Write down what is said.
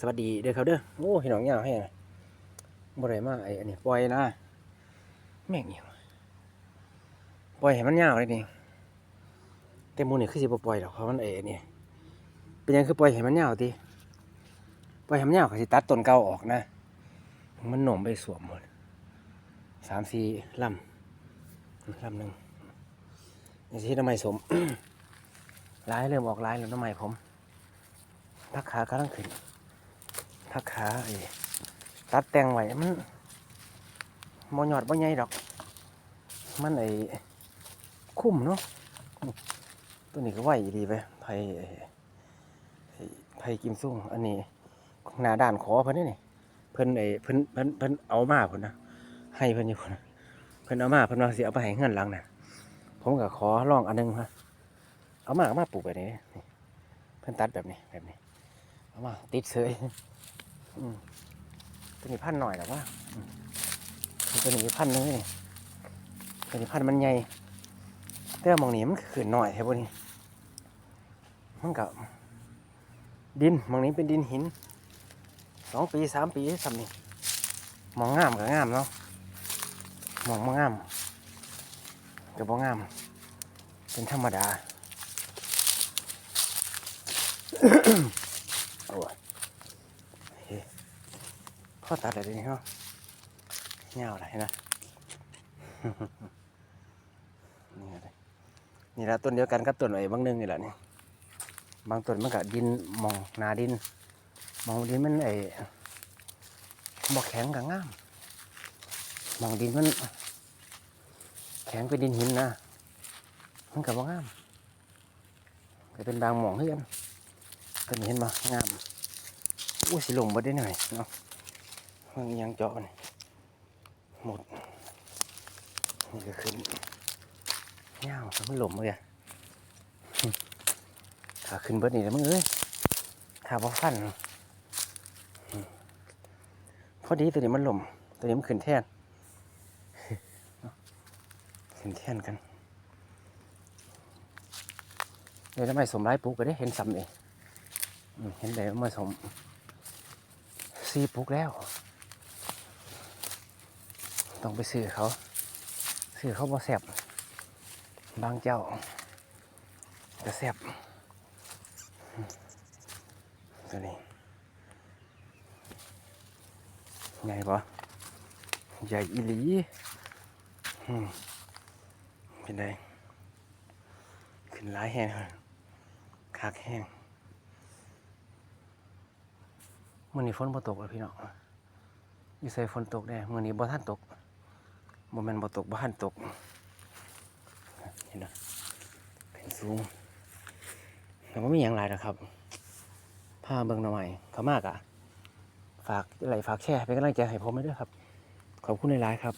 สวัสดีเด้อครับเด้อโอ้พี่น้องยาวให้นะบ่ได้มาไอ้อันนี้ปล่อยนะแม่งอีหยังปล่อยให้มันยาวเลยนี่แต่มูนี่คือสิบ่ปล่อยดอกเพราะมันไอ้อันนี้เป็นยังคือปล่อยให้มันยาวติปล่อยให้มันยาวก็สิตัดต้นเก่าออกนะ มันหน่มไปสวมหมดสามสี่ลำลำหนึ่งนี่ที่ทำไมสมลายเริ่มออกลายแล้วทำไมผมพักขากำลังขึ้น พักขาไอ้ตัดแต่งไว้มันมอหยอดบ่ใหญ่ดอก มันไอ้คุ้มเนาะตัวนี้ก็ไหวดีไปไผไผกิมซุ่งอันนี้หน้าด้านขอเพิ่นนี่นี่เพิ่นไอ้เพิ่นเพิ่นเพิ่นเอามาเพิ่นนะให้เพิ่นอยู่พุ่นะเพิ่นเอามาเพิ่นว่าสิเอาไปให้เงินหลังน่ะผมก็ขอลองอันหนึงฮะเอามาเอามาปลูกแบบนี้นี่เพิ่นตัดแบบนี้แบบนี้ มาติดเสยตัวนี้พันหน่อยหรอว่าอืมตัวนี้พันนึงนี่ตัวนี้พันมันใหญ่แต่ว่ามองนี้มันขึ้นหน่อยแค่พวกนี้มันกับดินมองนี้เป็นดินหินสองปีสามปีสำนี่มองงามกับงามเนาะมองมางามกับบ่งาม เป็นธรรมดา โอ้ยเฮ้พ่อตัดอะไรนี่เนาะเงาอะไรนะนี่อะไรนี่ละต้นเดียวกันกับต้นไอ้บางหนึงนี่แหละนี่บางต้นมันก็ดินมองนาดิน มองดินมันไอ้บอกแข็งกับง่าม มองดินมัน แข็งเป็นดินหินนะมันกับว่างามก็เป็นบางหมองเฮือน ก็เห็นมางามอู้สิลงบ่ได้หน่อยเนาะมันยังเจาะนี่หมดนี่ก็ขึ้นเงาวมันหลมเลยอะขาขึ้นเบิดนี่แล้วมึงเอ้ยขาบ่ฟันพอดีตัวนี้มันหล่มตัวนี้มันขึ้นแท่นเนขึ้นแท่นกันเดี๋ยวทำไมสมร้ายปลูกก็ได้เห็นซ้ำเอง เห็นแบบมาสมซีปลุกแล้ว ต้องไปซื้อเขา ซื้อเขาบ่แซบบางเจ้าจะแซบอืมตัวนี้ใหญ่ปะใหญ่อีหลีเป็นไงขึ้นหลายแห้งคักแห้ง มื่อนี้ฝนบ่ตกแล้วพี่น้องอยู่ใส่ฝนตกแน่มื่อนี้บ่ท่านตกบ่แม่นบ่ตกบ่ทันตกเห็นนะเป็นสูงแต่ว่ามีอย่างไรนะครับผ้าเบิ่งหน่อใหม่เขามากอะฝากอะไรฝากแช่เป็นกำลังใจให้ผมด้วยครับ ขอบคุณหลายๆครับ